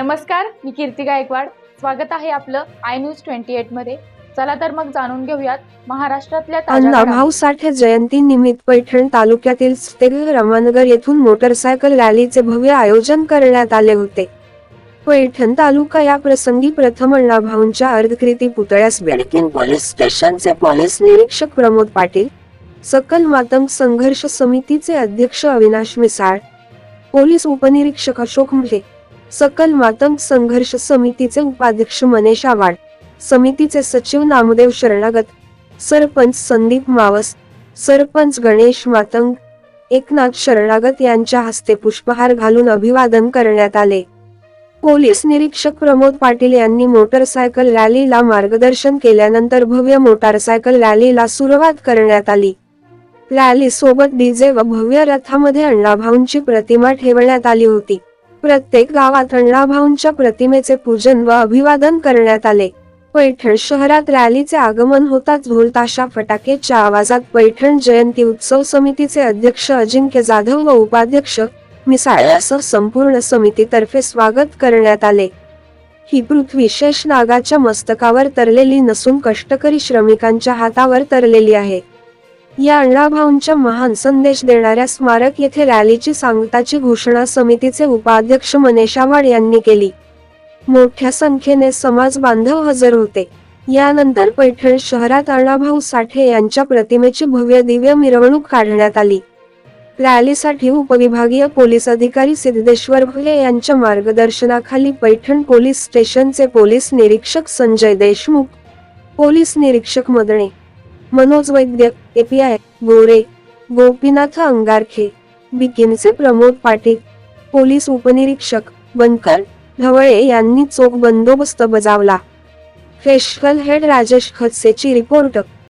नमस्कार मी कीर्ती गायकवाड. स्वागत आहे आपलं आय न्यूज ट्वेंटी एटमध्ये. चला तर मग जाणून घेऊयात महाराष्ट्रातल्या ताज्या अण्णा घडामोडी. भाऊ साठे जयंती निमित्त पैठण तालुक्यातील स्टेल रामानगर येथून मोटरसायकल रॅलीचे भव्य आयोजन करण्यात आले होते. पैठण तालुका या प्रसंगी प्रथम अण्णा भाऊंच्या अर्धकृती पुतळ्यास बेडकीन पोलीस स्टेशनचे पोलीस निरीक्षक प्रमोद पाटील सकल मातंग संघर्ष समितीचे अध्यक्ष अविनाश मिसाळ पोलीस उपनिरीक्षक अशोक मुले सकल मातंग संघर्ष समितीचे उपाध्यक्ष मनेश आवाड समितीचे सचिव नामदेव शरणागत सरपंच संदीप मावस सरपंच गणेश मातंग एकनाथ शरणागत यांच्या हस्ते पुष्पहार घालून अभिवादन करण्यात आले. पोलीस निरीक्षक प्रमोद पाटील यांनी मोटरसायकल रॅलीला मार्गदर्शन केल्यानंतर भव्य मोटारसायकल रॅलीला सुरुवात करण्यात आली. रॅली सोबत डीजे व भव्य रथामध्ये अण्णाभाऊंची प्रतिमा ठेवण्यात आली होती. प्रत्येक गावात अण्णाभाऊंच्या प्रतिमेचे पूजन व अभिवादन करण्यात आले. पैठण शहरात रॅलीचे आगमन होताच ढोलताशा फटाकेच्या आवाजात पैठण जयंती उत्सव समितीचे अध्यक्ष अजिंक्य जाधव व उपाध्यक्ष मिसाळ्यासह संपूर्ण समितीतर्फे स्वागत करण्यात आले. ही पृथ्वीशेष नागाच्या मस्तकावर तरलेली नसून कष्टकरी श्रमिकांच्या हातावर तरलेली आहे. या अण्णाभाऊंच्या महान संदेश देणाऱ्या स्मारक येथे रॅलीची सांगताची घोषणा समितीचे उपाध्यक्ष मनेश यांनी केली. मोठ्या संख्येने समाज बांधव हजर होते. यानंतर पैठण शहरात अण्णाभाऊ साठे यांच्या प्रतिमेची भव्य दिव्य मिरवणूक काढण्यात आली. रॅलीसाठी उपविभागीय पोलीस अधिकारी सिद्धेश्वर भुले यांच्या मार्गदर्शनाखाली पैठण पोलीस स्टेशनचे पोलीस निरीक्षक संजय देशमुख पोलीस निरीक्षक मदणे मनोज वैद्य एपीआय गोरे गोपीनाथ अंगारखे बिकिनचे प्रमोद पाटील पोलीस उपनिरीक्षक बनकर ढवळे यांनी चोख बंदोबस्त बजावला. फेशकल हेड राजेश खत्सेची रिपोर्ट